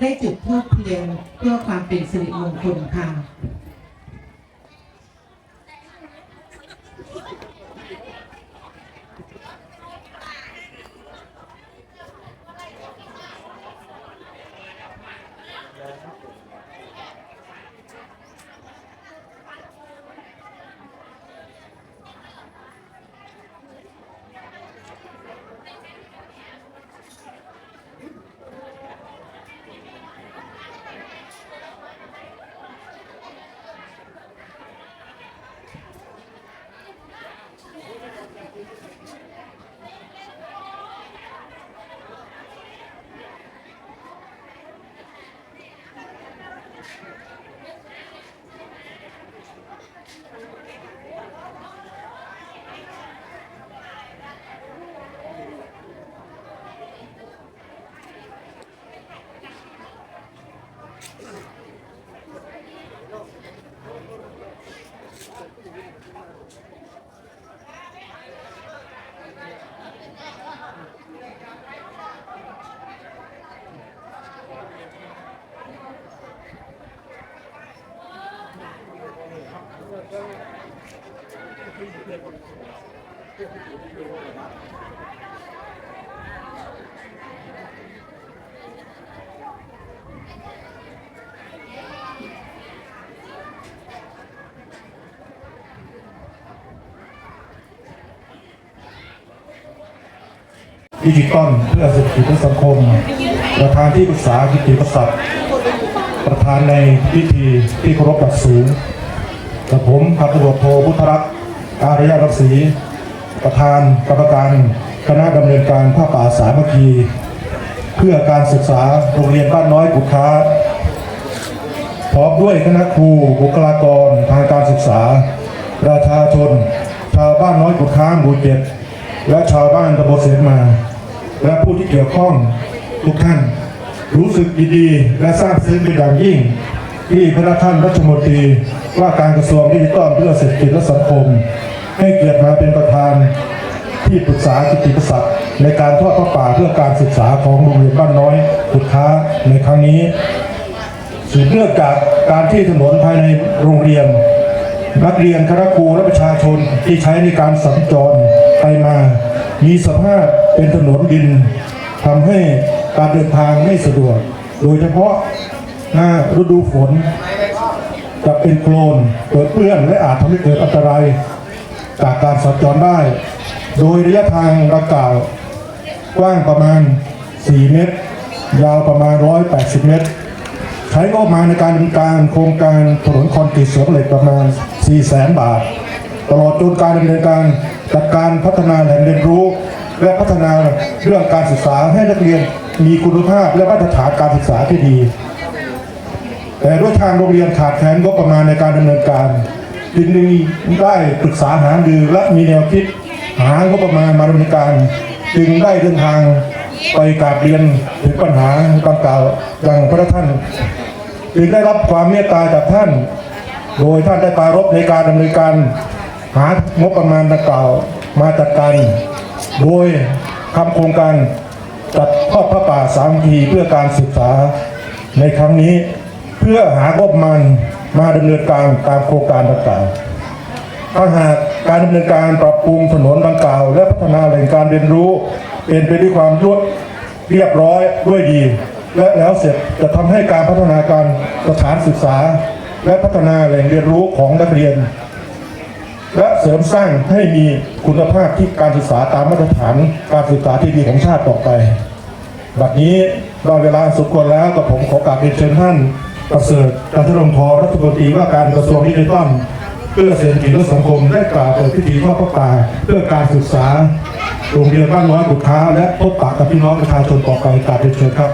ได้จุดธูปเทียนเพื่อความเป็นสิริมงคลค่ะ ดิจิตอลเพื่อเศรษฐกิจและสังคม ประธานที่ปรึกษากิติประศักดิ์ประธานในพิธีที่เคารพดักสูงกับผมพันตำรวจโทพุทธรัตน์ อารยรักษีประธานกรรมการคณะดำเนินการผ้าป่าสามัคคี เพื่อการศึกษาโรงเรียนบ้านน้อยกุค้าพร้อมด้วยคณะครูบุคลากรทางการศึกษา ประชาชน ชาวบ้านน้อยกุค้าหมู่เจ็ดและชาวบ้านตำบลเสมา และผู้ที่เกี่ยวข้องทุกท่าน รู้สึกยินดีและซาบซึ้งเป็นอย่างยิ่ง ที่พระท่านรัฐมนตรีว่าการกระทรวงดิจิทัลเพื่อเศรษฐกิจและสังคม ให้เกียรติมาเป็นประธานที่ปรึกษากิติประศักดิ์ในการทอดพระป่าเพื่อการศึกษาของโรงเรียนบ้านน้อยกุดค้าในครั้งนี้สืบเนื่องจากการที่ถนนภายในโรงเรียน นักเรียนคณะครูและประชาชนที่ใช้ในการสัญจรไปมา มีสภาพเป็นถนนดินทำให้การเดินทางไม่สะดวก โดยเฉพาะหน้าฤดูฝน จะเป็นโคลนเปิดเปื้อนและอาจทำให้เกิดอันตราย จากการสัญจรได้ โดยระยะทางดังกล่าว กว้างประมาณ 4 เมตร ยาวประมาณ 180 เมตร ใช้งบมาในการดำเนินการโครงการถนนคอนกรีตเสริมเหล็กประมาณ 4 แสนบาท ตลอดจนการดำเนินการจัดการพัฒนาแหล่งเรียนรู้ และพัฒนาเรื่องการศึกษาให้นักเรียนมีคุณภาพและมาตรฐานการศึกษาที่ดี แต่ด้วยทางโรงเรียนขาดแคลนงบประมาณในการดำเนินการ จึงได้ปรึกษาหารือและมีแนวคิดหางบประมาณมาดำเนินการ จึงได้เดินทางไปกราบเรียนถึงปัญหาดังกล่าวอย่างพระท่าน จึงได้รับความเมตตาจากท่าน โดยท่านได้ปรารภในการดำเนินการ หางบประมาณดังกล่าวมาจัดการ โดยทำโครงการจัดทอดพระป่าสามัคคีเพื่อการศึกษาในครั้งนี้ เพื่อหางบประมาณ มาดำเนินการตามโครงการดังกล่าวถ้าหากการดำเนินการปรับปรุงถนนดังกล่าว และพัฒนาแหล่งการเรียนรู้ เป็นไปด้วยความรวดเรียบร้อยด้วยดี และแล้วเสร็จจะทำให้การพัฒนาการสถานศึกษา และพัฒนาแหล่งเรียนรู้ของนักเรียน และเสริมสร้างให้มีคุณภาพที่การศึกษาตามมาตรฐานการศึกษาที่ดีของชาติต่อไป บัดนี้เราเวลาสมควรแล้วกับผมขอกราบเรียนเชิญท่าน ประเสริฐจันทรงทองรัฐมนตรีว่าการกระทรวงดิจิทัลเพื่อเศรษฐกิจและสังคมได้กล่าวเปิดพิธีทอดพระป่าเพื่อการศึกษาโรงเรียนบ้านน้อยกุดค้าและพบปะกับพี่น้องประชาชนต่อไปกราบเรียนเชิญครับ